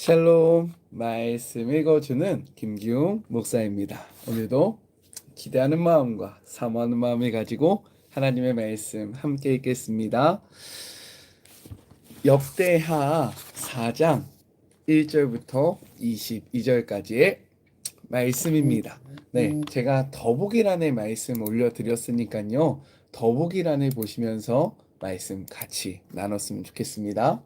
샬롬 말씀 읽어주는 김기웅 목사입니다. 오늘도 기대하는 마음과 사모하는 마음을 가지고 하나님의 말씀 함께 읽겠습니다. 역대하 4장 1절부터 22절까지의 말씀입니다. 네, 제가 더보기란의 말씀 올려드렸으니까요. 더보기란을 보시면서 말씀 같이 나눴으면 좋겠습니다.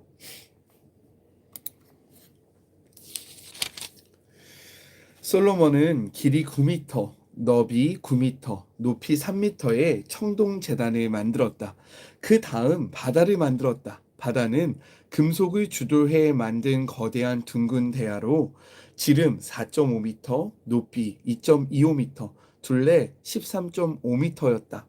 솔로몬은 길이 9m, 너비 9m, 높이 3m의 청동 재단을 만들었다. 그 다음 바다를 만들었다. 바다는 금속을 주도해 만든 거대한 둥근 대야로 지름 4.5m, 높이 2.25m, 둘레 13.5m였다.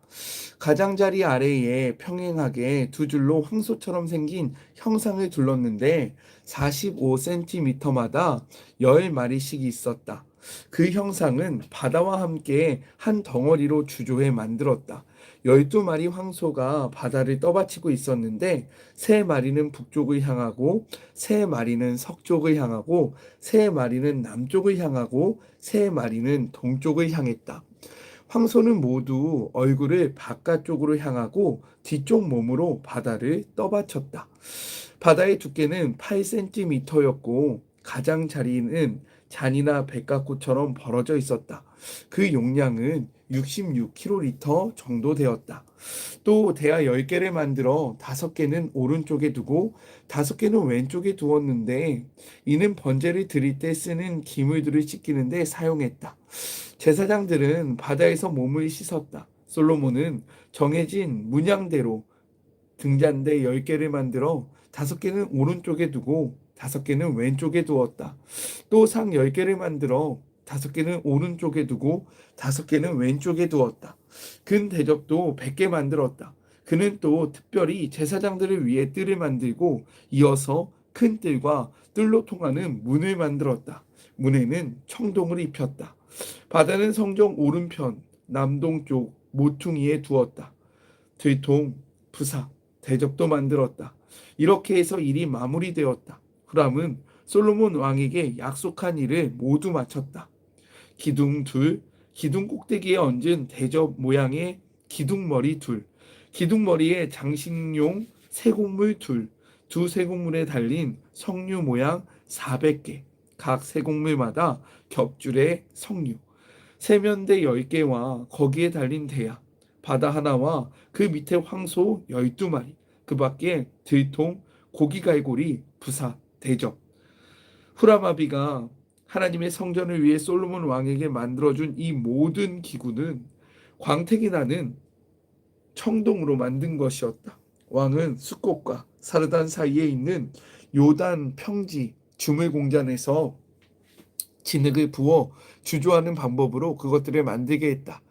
가장자리 아래에 평행하게 두 줄로 황소처럼 생긴 형상을 둘렀는데 45cm마다 10마리씩 있었다. 그 형상은 바다와 함께 한 덩어리로 주조해 만들었다. 12마리 황소가 바다를 떠받치고 있었는데 세 마리는 북쪽을 향하고 세 마리는 서쪽을 향하고 세 마리는 남쪽을 향하고 세 마리는 동쪽을 향했다. 황소는 모두 얼굴을 바깥쪽으로 향하고 뒤쪽 몸으로 바다를 떠받쳤다. 바다의 두께는 8cm였고 가장자리는 잔이나 백각구처럼 벌어져 있었다. 그 용량은 66kl 정도 되었다. 또 대야 10개를 만들어 5개는 오른쪽에 두고 5개는 왼쪽에 두었는데 이는 번제를 드릴 때 쓰는 기물들을 씻기는데 사용했다. 제사장들은 바다에서 몸을 씻었다. 솔로몬은 정해진 문양대로 등잔대 10개를 만들어 5개는 오른쪽에 두고 5개는 왼쪽에 두었다. 또 상 10개를 만들어 다섯 개는 오른쪽에 두고 다섯 개는 왼쪽에 두었다. 근 대접도 100개 만들었다. 그는 또 특별히 제사장들을 위해 뜰을 만들고 이어서 큰 뜰과 뜰로 통하는 문을 만들었다. 문에는 청동을 입혔다. 바다는 성정 오른편 남동쪽 모퉁이에 두었다. 들통, 부사, 대접도 만들었다. 이렇게 해서 일이 마무리되었다. 후람은 솔로몬 왕에게 약속한 일을 모두 마쳤다. 기둥 둘, 기둥 꼭대기에 얹은 대접 모양의 기둥머리 둘, 기둥머리에 장식용 세곡물 둘, 두 세곡물에 달린 석류 모양 400개, 각 세곡물마다 겹줄의 석류, 세면대 10개와 거기에 달린 대야, 바다 하나와 그 밑에 황소 12마리, 그 밖에 들통, 고기갈고리, 부사, 대접. 후라마비가 하나님의 성전을 위해 솔로몬 왕에게 만들어준 이 모든 기구는 광택이 나는 청동으로 만든 것이었다. 왕은 수꽃과 사르단 사이에 있는 요단 평지 주물 공장에서 진흙을 부어 주조하는 방법으로 그것들을 만들게 했다.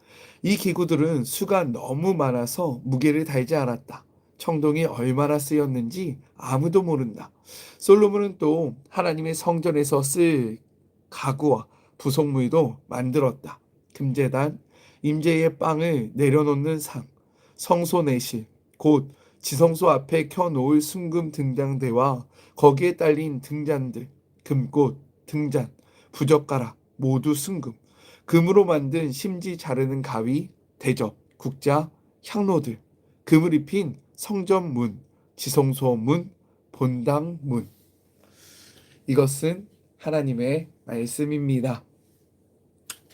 이 기구들은 수가 너무 많아서 무게를 달지 않았다. 청동이 얼마나 쓰였는지 아무도 모른다. 솔로몬은 또 하나님의 성전에서 쓸 가구와 부속물도 만들었다. 금제단, 임재의 빵을 내려놓는 상, 성소 내실, 곧 지성소 앞에 켜놓을 순금 등장대와 거기에 딸린 등잔들, 금꽃, 등잔, 부젓가락, 모두 순금, 금으로 만든 심지 자르는 가위, 대접, 국자, 향로들, 금을 입힌 성전문, 지성소문, 본당문. 이것은 하나님의 말씀입니다.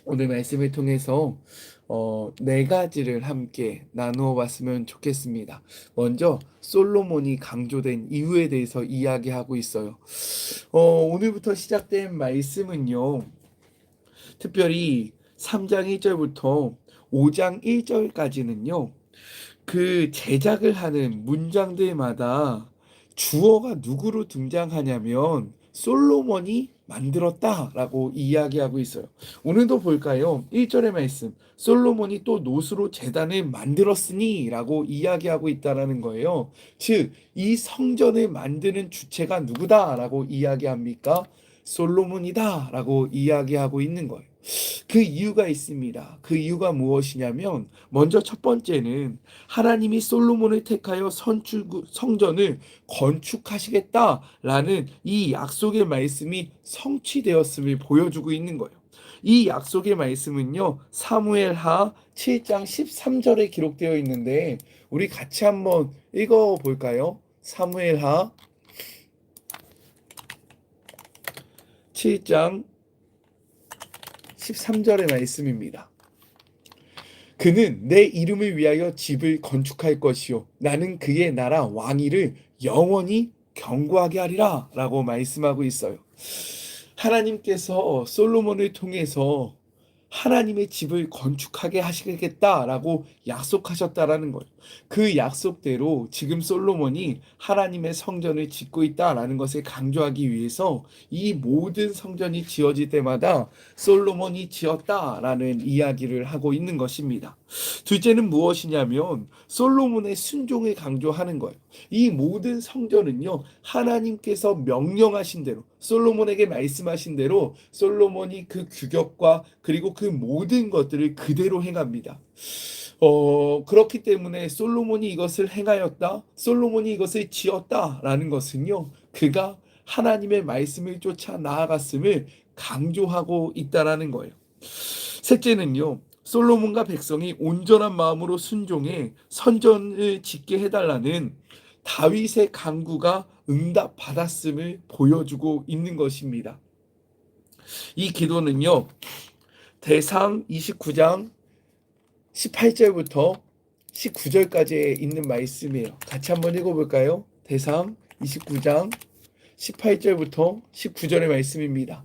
오늘 말씀을 통해서 어, 네 가지를 함께 나누어 봤으면 좋겠습니다. 먼저 솔로몬이 강조된 이유에 대해서 이야기하고 있어요. 어, 오늘부터 시작된 말씀은요. 특별히 3장 1절부터 5장 1절까지는요. 그 제작을 하는 문장들마다 주어가 누구로 등장하냐면 솔로몬이 만들었다라고 이야기하고 있어요. 오늘도 볼까요? 1절의 말씀. 솔로몬이 또 노수로 재단을 만들었으니라고 이야기하고 있다라는 거예요. 즉, 이 성전을 만드는 주체가 누구다라고 이야기합니까? 솔로몬이다라고 이야기하고 있는 거예요. 그 이유가 있습니다. 그 이유가 무엇이냐면 먼저 첫 번째는 하나님이 솔로몬을 택하여 선출 성전을 건축하시겠다라는 이 약속의 말씀이 성취되었음을 보여주고 있는 거예요. 이 약속의 말씀은요. 사무엘하 7장 13절에 기록되어 있는데 우리 같이 한번 읽어 볼까요? 사무엘하 7장 13절의 말씀입니다. 그는 내 이름을 위하여 집을 건축할 것이요 나는 그의 나라 왕위를 영원히 견고하게 하리라 라고 말씀하고 있어요. 하나님께서 솔로몬을 통해서 하나님의 집을 건축하게 하시겠다라고 약속하셨다라는 거예요. 그 약속대로 지금 솔로몬이 하나님의 성전을 짓고 있다라는 것을 강조하기 위해서 이 모든 성전이 지어질 때마다 솔로몬이 지었다라는 이야기를 하고 있는 것입니다. 둘째는 무엇이냐면 솔로몬의 순종을 강조하는 거예요. 이 모든 성전은요, 하나님께서 명령하신 대로 솔로몬에게 말씀하신 대로 솔로몬이 그 규격과 그리고 그 모든 것들을 그대로 행합니다. 어, 그렇기 때문에 솔로몬이 이것을 행하였다, 솔로몬이 이것을 지었다라는 것은요, 그가 하나님의 말씀을 쫓아 나아갔음을 강조하고 있다라는 거예요. 셋째는요, 솔로몬과 백성이 온전한 마음으로 순종해 선전을 짓게 해달라는 다윗의 강구가 응답 받았음을 보여주고 있는 것입니다. 이 기도는요, 대상 29장 18절부터 19절까지 있는 말씀이에요. 같이 한번 읽어볼까요? 대상 29장 18절부터 19절의 말씀입니다.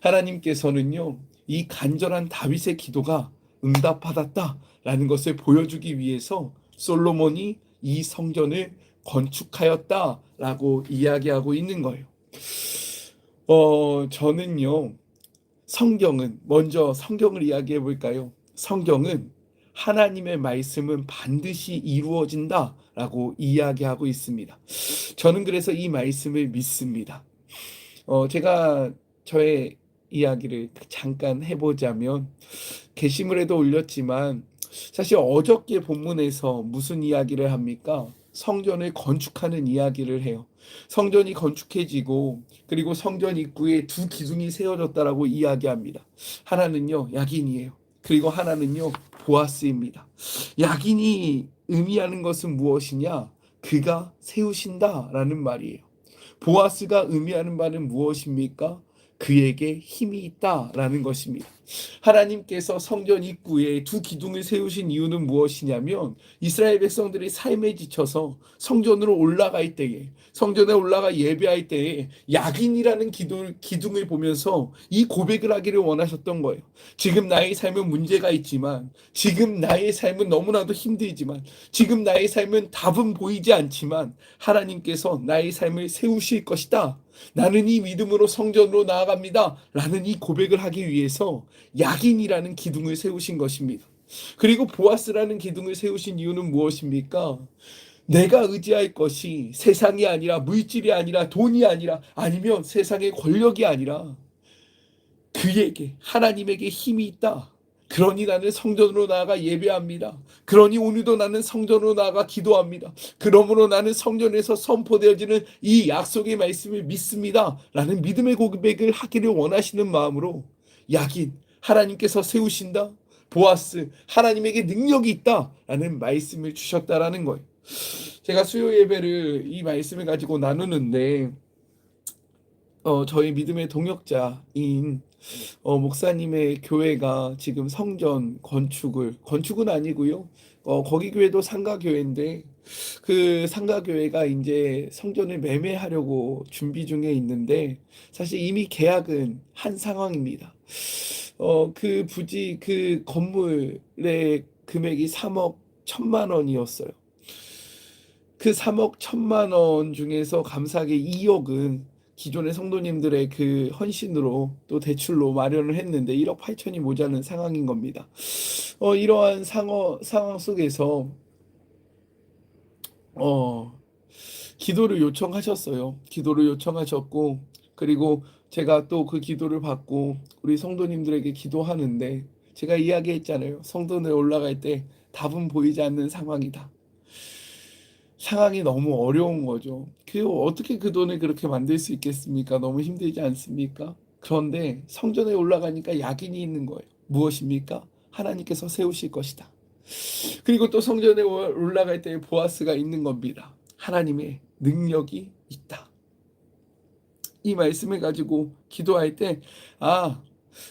하나님께서는요, 이 간절한 다윗의 기도가 응답받았다라는 것을 보여주기 위해서 솔로몬이 이 성전을 건축하였다라고 이야기하고 있는 거예요. 어, 저는요, 성경은, 먼저 성경을 이야기해 볼까요? 성경은 하나님의 말씀은 반드시 이루어진다 라고 이야기하고 있습니다. 저는 그래서 이 말씀을 믿습니다. 어, 제가 저의 이야기를 잠깐 해보자면 게시물에도 올렸지만 사실 어저께 본문에서 무슨 이야기를 합니까? 성전을 건축하는 이야기를 해요. 성전이 건축해지고 그리고 성전 입구에 두 기둥이 세워졌다라고 이야기합니다. 하나는요 야긴이에요. 그리고 하나는요 보아스입니다. 야긴이 의미하는 것은 무엇이냐? 그가 세우신다라는 말이에요. 보아스가 의미하는 바는 무엇입니까? 그에게 힘이 있다라는 것입니다. 하나님께서 성전 입구에 두 기둥을 세우신 이유는 무엇이냐면 이스라엘 백성들이 삶에 지쳐서 성전으로 올라갈 때에 성전에 올라가 예배할 때에 약인이라는 기둥, 기둥을 보면서 이 고백을 하기를 원하셨던 거예요. 지금 나의 삶은 문제가 있지만 지금 나의 삶은 너무나도 힘들지만 지금 나의 삶은 답은 보이지 않지만 하나님께서 나의 삶을 세우실 것이다. 나는 이 믿음으로 성전으로 나아갑니다. 라는 이 고백을 하기 위해서 약인이라는 기둥을 세우신 것입니다. 그리고 보아스라는 기둥을 세우신 이유는 무엇입니까? 내가 의지할 것이 세상이 아니라 물질이 아니라 돈이 아니라 아니면 세상의 권력이 아니라 그에게 하나님에게 힘이 있다. 그러니 나는 성전으로 나아가 예배합니다. 그러니 오늘도 나는 성전으로 나아가 기도합니다. 그러므로 나는 성전에서 선포되어지는 이 약속의 말씀을 믿습니다. 라는 믿음의 고백을 하기를 원하시는 마음으로 약인 하나님께서 세우신다. 보아스 하나님에게 능력이 있다. 라는 말씀을 주셨다라는 거예요. 제가 수요 예배를 이 말씀을 가지고 나누는데 어, 저희 믿음의 동역자인 어, 목사님의 교회가 지금 성전 건축을 건축은 아니고요. 어, 거기 교회도 상가 교회인데 그 상가 교회가 이제 성전을 매매하려고 준비 중에 있는데 사실 이미 계약은 한 상황입니다. 어, 그 부지, 그 건물의 금액이 3억 1천만 원이었어요. 그 3억 1천만 원 중에서 감사하게 2억은 기존의 성도님들의 그 헌신으로 또 대출로 마련을 했는데 1억 8천이 모자른 상황인 겁니다. 어, 이러한 상어, 상황 속에서 어, 기도를 요청하셨어요. 기도를 요청하셨고, 그리고 제가 또 그 기도를 받고 우리 성도님들에게 기도하는데 제가 이야기했잖아요. 성도에 올라갈 때 답은 보이지 않는 상황이다. 상황이 너무 어려운 거죠. 그 어떻게 그 돈을 그렇게 만들 수 있겠습니까? 너무 힘들지 않습니까? 그런데 성전에 올라가니까 약인이 있는 거예요. 무엇입니까? 하나님께서 세우실 것이다. 그리고 또 성전에 올라갈 때 보아스가 있는 겁니다. 하나님의 능력이 있다. 이 말씀을 가지고 기도할 때, 아,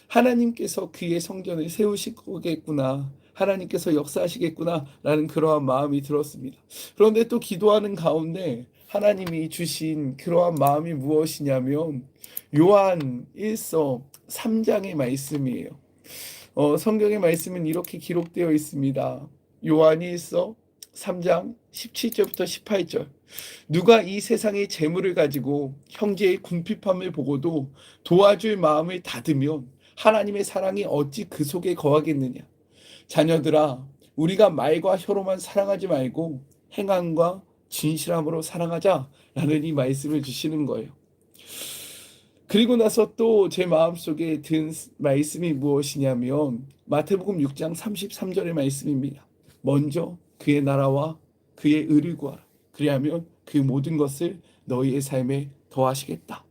하나님께서 그의 성전을 세우실 거겠구나. 하나님께서 역사하시겠구나. 라는 그러한 마음이 들었습니다. 그런데 또 기도하는 가운데 하나님이 주신 그러한 마음이 무엇이냐면, 요한 1서 3장의 말씀이에요. 어, 성경의 말씀은 이렇게 기록되어 있습니다. 요한이 있어 3장 17절부터 18절. 누가 이 세상의 재물을 가지고 형제의 궁핍함을 보고도 도와줄 마음을 닫으면 하나님의 사랑이 어찌 그 속에 거하겠느냐. 자녀들아, 우리가 말과 혀로만 사랑하지 말고 행함과 진실함으로 사랑하자. 라는 이 말씀을 주시는 거예요. 그리고 나서 또 제 마음속에 든 말씀이 무엇이냐면 마태복음 6장 33절의 말씀입니다. 먼저 그의 나라와 그의 의를 구하라. 그리하면 그 모든 것을 너희의 삶에 더하시겠다.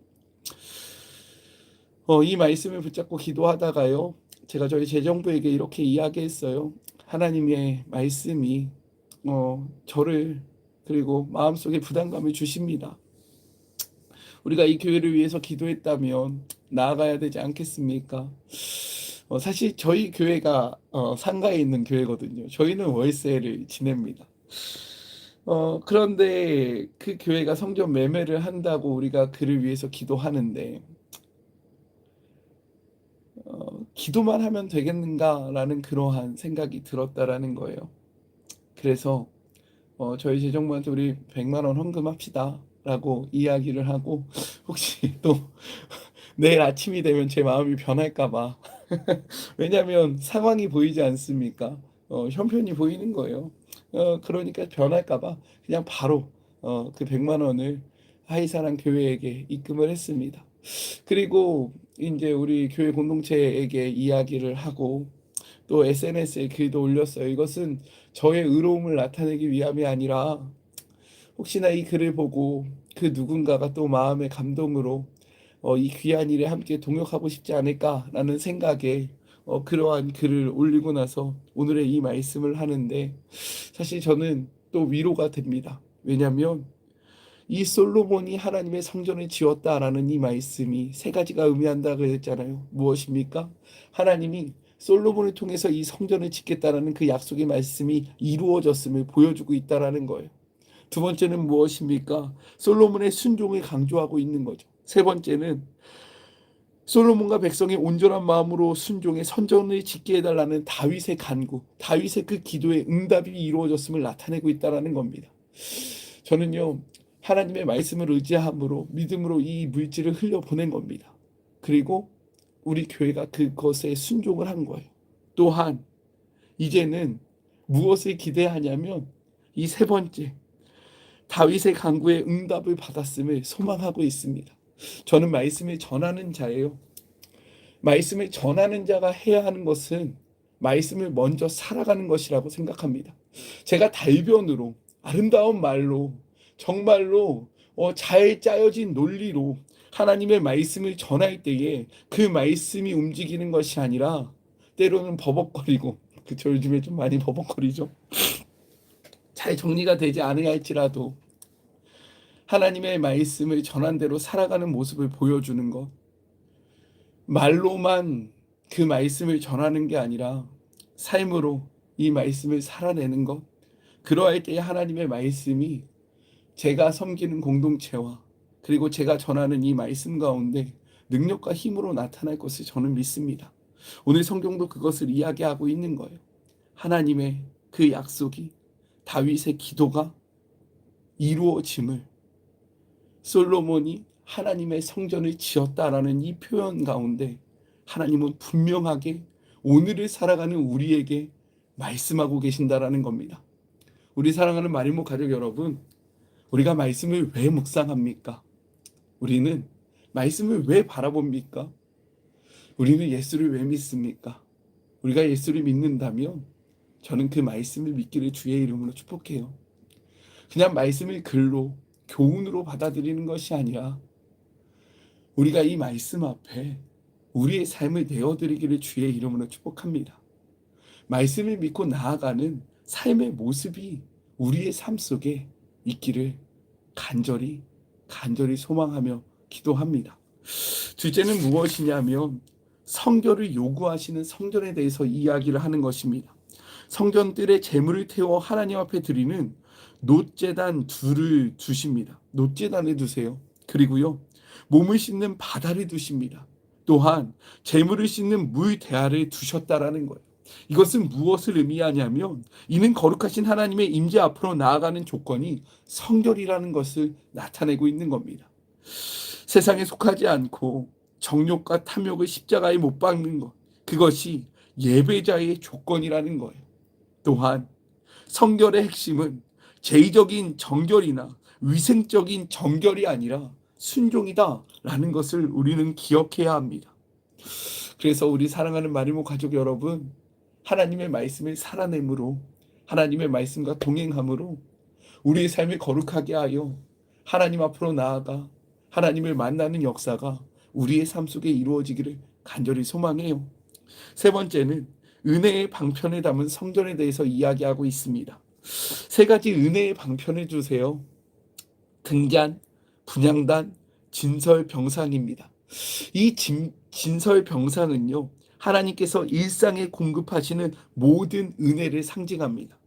어, 이 말씀을 붙잡고 기도하다가요. 제가 저희 재정부에게 이렇게 이야기했어요. 하나님의 말씀이 어, 저를 그리고 마음속에 부담감을 주십니다. 우리가 이 교회를 위해서 기도했다면 나아가야 되지 않겠습니까? 어, 사실 저희 교회가 어, 상가에 있는 교회거든요. 저희는 월세를 지냅니다. 어, 그런데 그 교회가 성전 매매를 한다고 우리가 그를 위해서 기도하는데 어, 기도만 하면 되겠는가라는 그러한 생각이 들었다라는 거예요. 그래서 어, 저희 재정부한테 우리 100만 원 헌금합시다. 라고 이야기를 하고 혹시 또 내일 아침이 되면 제 마음이 변할까봐 왜냐하면 상황이 보이지 않습니까? 어, 형편이 보이는 거예요. 어, 그러니까 변할까봐 그냥 바로 어, 그 100만 원을 하이사랑 교회에게 입금을 했습니다. 그리고 이제 우리 교회 공동체에게 이야기를 하고 또 SNS에 글도 올렸어요. 이것은 저의 의로움을 나타내기 위함이 아니라 혹시나 이 글을 보고 그 누군가가 또 마음의 감동으로 어, 이 귀한 일에 함께 동역하고 싶지 않을까라는 생각에 어, 그러한 글을 올리고 나서 오늘의 이 말씀을 하는데 사실 저는 또 위로가 됩니다. 왜냐하면 이 솔로몬이 하나님의 성전을 지었다라는 이 말씀이 세 가지가 의미한다 그랬잖아요. 무엇입니까? 하나님이 솔로몬을 통해서 이 성전을 짓겠다라는 그 약속의 말씀이 이루어졌음을 보여주고 있다라는 거예요. 두 번째는 무엇입니까? 솔로몬의 순종을 강조하고 있는 거죠. 세 번째는 솔로몬과 백성의 온전한 마음으로 순종해 선전을 짓게 해달라는 다윗의 간구, 다윗의 그 기도의 응답이 이루어졌음을 나타내고 있다라는 겁니다. 저는요 하나님의 말씀을 의지함으로 믿음으로 이 물질을 흘려 보낸 겁니다. 그리고 우리 교회가 그것에 순종을 한 거예요. 또한 이제는 무엇을 기대하냐면 이 세 번째 다윗의 간구에 응답을 받았음을 소망하고 있습니다. 저는 말씀을 전하는 자예요. 말씀을 전하는 자가 해야 하는 것은 말씀을 먼저 살아가는 것이라고 생각합니다. 제가 달변으로 아름다운 말로 정말로 어, 잘 짜여진 논리로 하나님의 말씀을 전할 때에 그 말씀이 움직이는 것이 아니라 때로는 버벅거리고 그쵸 요즘에 좀 많이 버벅거리죠. 잘 정리가 되지 않을지라도 하나님의 말씀을 전한 대로 살아가는 모습을 보여주는 것. 말로만 그 말씀을 전하는 게 아니라 삶으로 이 말씀을 살아내는 것. 그러할 때 하나님의 말씀이 제가 섬기는 공동체와 그리고 제가 전하는 이 말씀 가운데 능력과 힘으로 나타날 것을 저는 믿습니다. 오늘 성경도 그것을 이야기하고 있는 거예요. 하나님의 그 약속이 다윗의 기도가 이루어짐을 솔로몬이 하나님의 성전을 지었다라는 이 표현 가운데 하나님은 분명하게 오늘을 살아가는 우리에게 말씀하고 계신다라는 겁니다. 우리 사랑하는 마리모 가족 여러분, 우리가 말씀을 왜 묵상합니까? 우리는 말씀을 왜 바라봅니까? 우리는 예수를 왜 믿습니까? 우리가 예수를 믿는다면 저는 그 말씀을 믿기를 주의 이름으로 축복해요. 그냥 말씀을 글로 교훈으로 받아들이는 것이 아니라 우리가 이 말씀 앞에 우리의 삶을 내어드리기를 주의 이름으로 축복합니다. 말씀을 믿고 나아가는 삶의 모습이 우리의 삶 속에 있기를 간절히 간절히 소망하며 기도합니다. 둘째는 무엇이냐면 성결을 요구하시는 성전에 대해서 이야기를 하는 것입니다. 성전들의 재물을 태워 하나님 앞에 드리는 노제단 둘을 두십니다. 노제단에 두세요. 그리고요 몸을 씻는 바다를 두십니다. 또한 재물을 씻는 물 대야를 두셨다라는 거예요. 이것은 무엇을 의미하냐면 이는 거룩하신 하나님의 임재 앞으로 나아가는 조건이 성결이라는 것을 나타내고 있는 겁니다. 세상에 속하지 않고 정욕과 탐욕을 십자가에 못 박는 것 그것이 예배자의 조건이라는 거예요. 또한 성결의 핵심은 제의적인 정결이나 위생적인 정결이 아니라 순종이다라는 것을 우리는 기억해야 합니다. 그래서 우리 사랑하는 마리모 가족 여러분, 하나님의 말씀을 살아내므로 하나님의 말씀과 동행함으로 우리의 삶을 거룩하게 하여 하나님 앞으로 나아가 하나님을 만나는 역사가 우리의 삶 속에 이루어지기를 간절히 소망해요. 세 번째는 은혜의 방편에 담은 성전에 대해서 이야기하고 있습니다. 세 가지 은혜의 방편을 주세요. 등잔, 분양단, 진설병상입니다. 이 진, 진설병상은요, 하나님께서 일상에 공급하시는 모든 은혜를 상징합니다.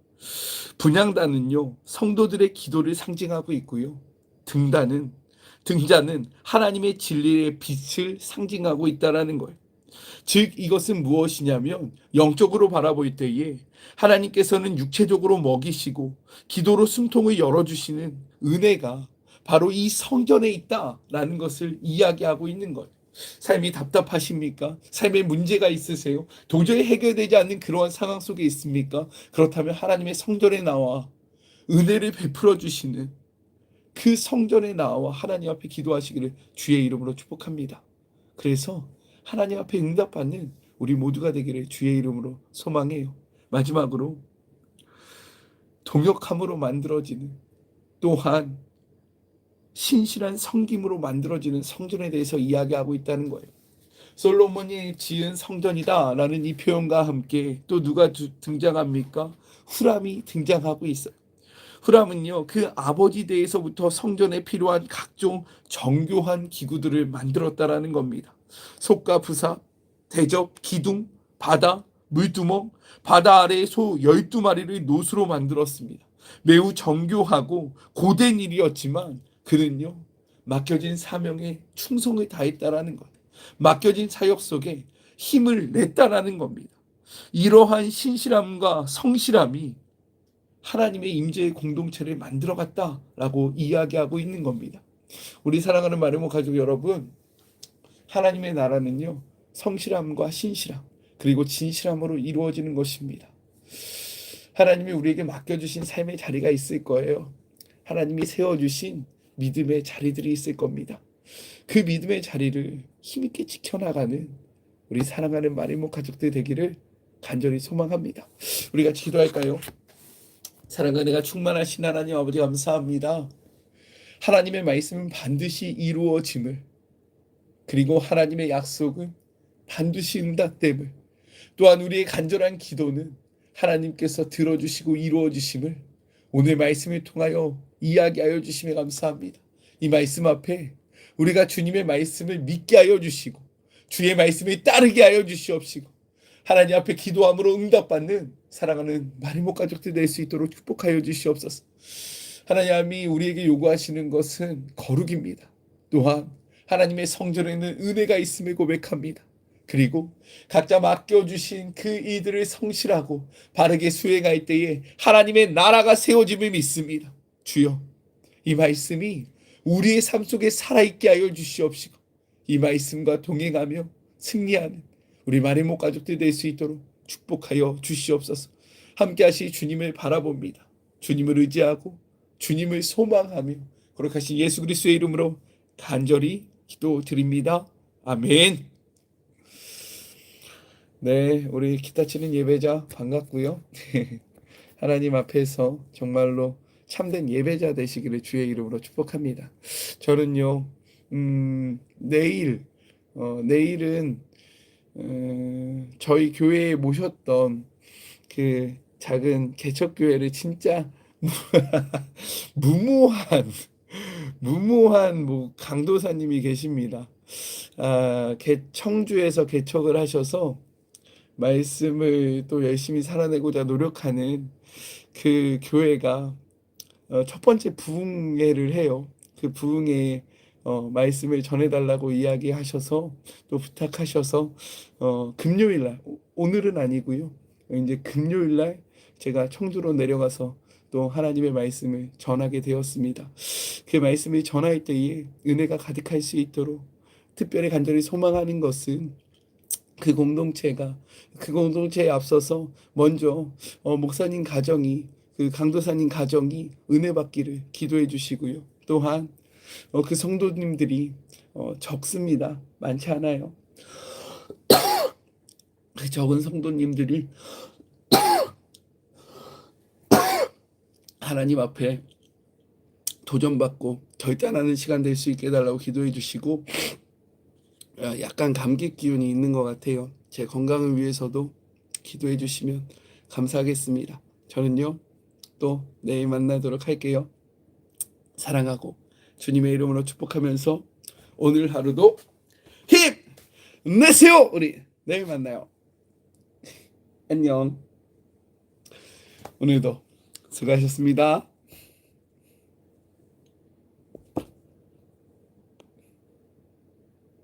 분양단은요, 성도들의 기도를 상징하고 있고요. 등단은, 등잔은 하나님의 진리의 빛을 상징하고 있다라는 거예요. 즉, 이것은 무엇이냐면, 영적으로 바라볼 때에 하나님께서는 육체적으로 먹이시고, 기도로 숨통을 열어주시는 은혜가 바로 이 성전에 있다라는 것을 이야기하고 있는 거예요. 삶이 답답하십니까? 삶에 문제가 있으세요? 도저히 해결되지 않는 그러한 상황 속에 있습니까? 그렇다면 하나님의 성전에 나와 은혜를 베풀어 주시는 그 성전에 나와 하나님 앞에 기도하시기를 주의 이름으로 축복합니다. 그래서 하나님 앞에 응답받는 우리 모두가 되기를 주의 이름으로 소망해요. 마지막으로 동역함으로 만들어지는 또한 신실한 성김으로 만들어지는 성전에 대해서 이야기하고 있다는 거예요. 솔로몬이 지은 성전이다라는 이 표현과 함께 또 누가 등장합니까? 후람이 등장하고 있어요. 후람은요, 그 아버지 대에서부터 성전에 필요한 각종 정교한 기구들을 만들었다라는 겁니다. 속과 부사, 대접, 기둥, 바다, 물두멍, 바다 아래의 소 12마리를 노수로 만들었습니다. 매우 정교하고 고된 일이었지만 그는요, 맡겨진 사명에 충성을 다했다라는 것. 맡겨진 사역 속에 힘을 냈다라는 겁니다. 이러한 신실함과 성실함이 하나님의 임재의 공동체를 만들어갔다라고 이야기하고 있는 겁니다. 우리 사랑하는 마르모 가족 여러분, 하나님의 나라는요, 성실함과 신실함, 그리고 진실함으로 이루어지는 것입니다. 하나님이 우리에게 맡겨주신 삶의 자리가 있을 거예요. 하나님이 세워주신 믿음의 자리들이 있을 겁니다. 그 믿음의 자리를 힘있게 지켜나가는 우리 사랑하는 마리모 가족들 되기를 간절히 소망합니다. 우리가 기도할까요? 사랑과 내가 충만하신 하나님 아버지 감사합니다. 하나님의 말씀은 반드시 이루어짐을 그리고 하나님의 약속은 반드시 응답됨을 또한 우리의 간절한 기도는 하나님께서 들어주시고 이루어주심을 오늘 말씀을 통하여 이야기하여 주시며 감사합니다. 이 말씀 앞에 우리가 주님의 말씀을 믿게 하여 주시고 주의 말씀에 따르게 하여 주시옵시고 하나님 앞에 기도함으로 응답받는 사랑하는 마리모 가족들 될 수 있도록 축복하여 주시옵소서. 하나님이 우리에게 요구하시는 것은 거룩입니다. 또한 하나님의 성전에는 은혜가 있음을 고백합니다. 그리고 각자 맡겨주신 그 이들을 성실하고 바르게 수행할 때에 하나님의 나라가 세워짐을 믿습니다. 주여, 이 말씀이 우리의 삶 속에 살아있게 하여 주시옵시고 이 말씀과 동행하며 승리하는 우리 마리모 가족들 될 수 있도록 축복하여 주시옵소서. 함께 하시 주님을 바라봅니다. 주님을 의지하고 주님을 소망하며 거룩하신 예수 그리스도의 이름으로 간절히 기도드립니다. 아멘. 네, 우리 기타 치는 예배자 반갑고요. 하나님 앞에서 정말로 참된 예배자 되시기를 주의 이름으로 축복합니다. 저는요, 음, 내일, 어, 내일은 음, 저희 교회에 모셨던 그 작은 개척교회를 진짜 무모한 무모한 뭐 강도사님이 계십니다. 아, 개, 청주에서 개척을 하셔서 말씀을 또 열심히 살아내고자 노력하는 그 교회가 어, 첫 번째 부흥회를 해요. 그 부흥회에 어, 말씀을 전해달라고 이야기하셔서 또 부탁하셔서 어, 금요일 날 오- 오늘은 아니고요. 이제 금요일 날 제가 청주로 내려가서 또 하나님의 말씀을 전하게 되었습니다. 그 말씀을 전할 때에 은혜가 가득할 수 있도록 특별히 간절히 소망하는 것은 그 공동체가 그 공동체에 앞서서 먼저 어, 목사님 가정이 그 강도사님 가정이 은혜 받기를 기도해 주시고요. 또한 어, 그 성도님들이 어, 적습니다. 많지 않아요. 그 적은 성도님들이 하나님 앞에 도전받고 결단하는 시간 될 수 있게 해달라고 기도해 주시고 아, 약간 감기 기운이 있는 것 같아요. 제 건강을 위해서도 기도해 주시면 감사하겠습니다. 저는요 또 내일 만나도록 할게요. 사랑하고 주님의 이름으로 축복하면서 오늘 하루도 힘 내세요. 우리 내일 만나요. 안녕. 오늘도 수고하셨습니다.